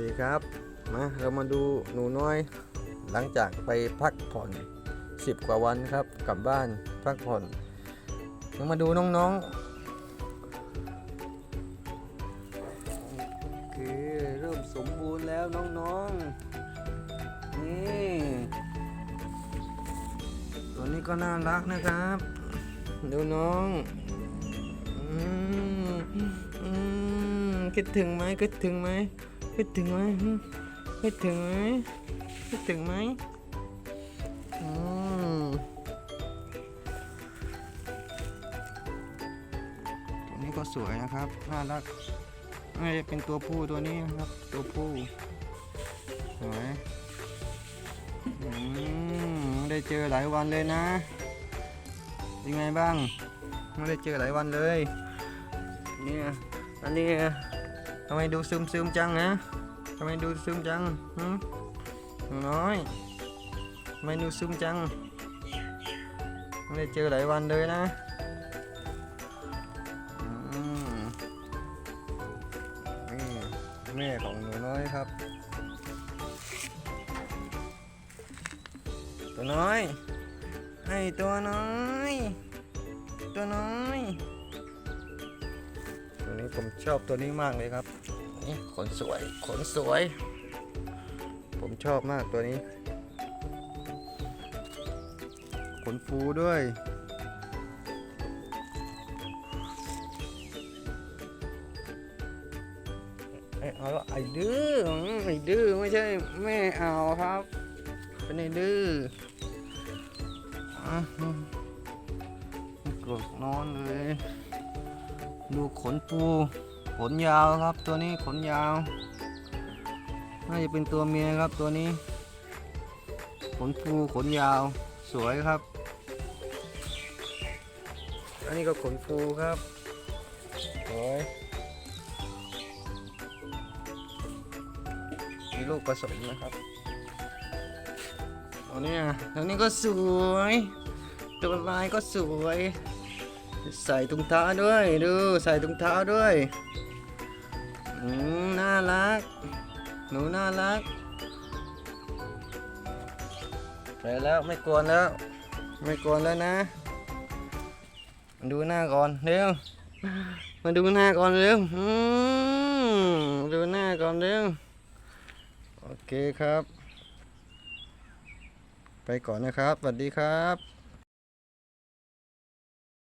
ดีครับมาเรามาดูหนูน้อย หลังจากไปพักผ่อน 10 กว่าวันครับ กลับบ้านพักผ่อนเรามาดูน้องๆโอเคเริ่มสมบูรณ์แล้วน้องๆนี่ตัวนี้ก็น่ารักนะครับ ดูน้องอืมอืมคิดถึงไหมคิดถึงไหม คิดถึงไหมคิดถึงไหมคิดถึงไหมอืมตัวนี้ก็สวยนะครับน่ารักน่าจะเป็นตัวผู้ตัวนี้นะครับ ตัวผู้สวยอืมไม่ได้เจอหลายวันเลยนะเป็นไงบ้างไม่ได้เจอหลายวันเลย เนี่ย อันนี้ ทำไมดูซึมซึมจังนะทำไมดูซึมจังหึหนูน้อยทำไมดูซึมจัง ไม่ได้เจอหลายวันเลยนะนี่แม่ของหนูน้อยครับตัวน้อยไอ้ตัวน้อย ตัวน้อย นี้ผมชอบตัวนี้มากเลยครับ นี่ขนสวย ขนสวย ผมชอบมากตัวนี้ ขนฟูด้วย เอ้ยเอาละไอ้ดื้ออืมไอ้ดื้อไม่ใช่แม่เอาครับ เป็นไอ้ดื้อ อะอืมกดนอนเลย ดูขนปู ขนยาวครับตัวนี้ขนยาว น่าจะเป็นตัวเมียครับตัวนี้ ขนปูขนยาวสวยครับ อันนี้ก็ขนปูครับสวยมีลูกผสมนะครับตัวนี้ตัวนี้ก็สวย ตัวลายก็สวย ใส่ถุงเท้าด้วยดูใส่ถุงเท้าด้วยอืมน่ารัก หนูน่ารักไปแล้วไม่กวนแล้ว ไม่กวนแล้วนะมาดูหน้าก่อนเร็วมาดูหน้าก่อนเร็วอืมดูหน้าก่อนเร็วโอเคครับ ไปก่อนนะครับสวัสดีครับ